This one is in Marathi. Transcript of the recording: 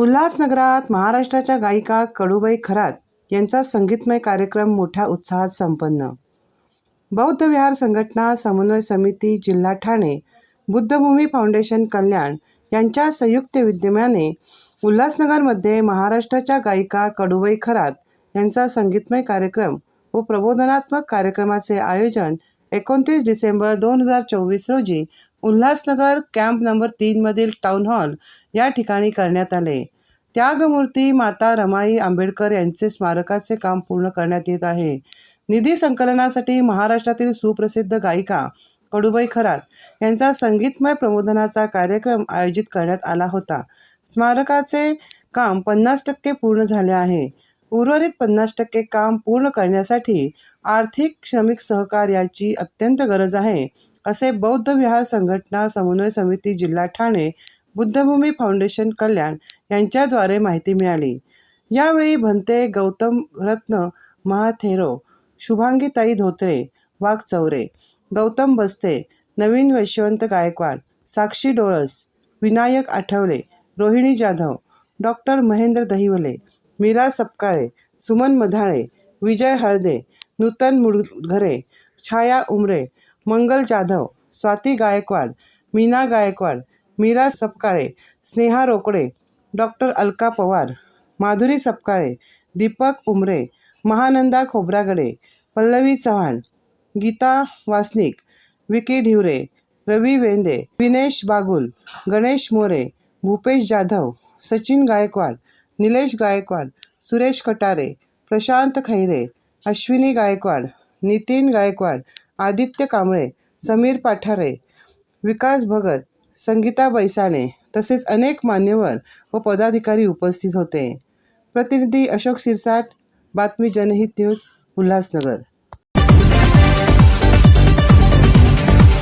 उल्हासनगरात महाराष्ट्राच्या गायिका कडूबाई खरात यांचा संगीतमय कार्यक्रम मोठ्या उत्साहात संपन्न. बौद्ध विहार संघटना समन्वय समिती जिल्हा ठाणे बुद्धभूमी फाउंडेशन कल्याण यांच्या संयुक्त विद्यमाने उल्हासनगरमध्ये महाराष्ट्राच्या गायिका कडूबाई खरात यांचा संगीतमय कार्यक्रम व प्रबोधनात्मक कार्यक्रमाचे आयोजन एकोणतीस डिसेंबर दोन हजार चोवीस रोजी उल्हासनगर कॅम्प नंबर तीनमधील टाउन हॉल या ठिकाणी करण्यात आले. त्यागमूर्ती माता रमाई आंबेडकर यांचे स्मारकाचे काम पूर्ण करण्यात येत आहे. निधी संकलनासाठी महाराष्ट्रातील सुप्रसिद्ध गायिका कडुबाई खरात यांचा संगीतमय प्रबोधनाचा कार्यक्रम आयोजित करण्यात आला होता. स्मारकाचे काम पन्नास टक्के पूर्ण झाले आहे. उर्वरित पन्नास टक्के काम पूर्ण करण्यासाठी आर्थिक श्रमिक सहकार्याची अत्यंत गरज आहे. असे बौद्ध विहार संघटना समन्वय समिती जिल्हा ठाणे बुद्धभूमी फाउंडेशन कल्याण यांच्याद्वारे माहिती मिळाली. यावेळी भंते गौतम रत्न महाथेरो शुभांगीताई धोत्रे वाघचौरे गौतम बस्ते नवीन यशवंत गायकवाड साक्षी डोळस विनायक आठवले रोहिणी जाधव डॉक्टर महेंद्र दहिवले मीरा सपकाळे सुमन मधाळे विजय हळदे नूतन मुडघरे छाया उमरे मंगल जाधव स्वाती गायकवाड मीना गायकवाड मीरा सपकाळे स्नेहा रोकडे डॉक्टर अलका पवार माधुरी सपकाळे दीपक उमरे महानंदा खोब्रागडे पल्लवी चव्हाण गीता वासनिक विकी ढिवरे रवी वेंदे विनेश बागुल गणेश मोरे भूपेश जाधव सचिन गायकवाड निलेश गायकवाड सुरेश कटारे प्रशांत खैरे अश्विनी गायकवाड नितीन गायकवाड आदित्य कांबळे समीर पाठारे विकास भगत संगीता बैसाणे तसेच अनेक मान्यवर व पदाधिकारी उपस्थित होते. प्रतिनिधी अशोक शिरसाट बातमी जनहित न्यूज उल्हासनगर.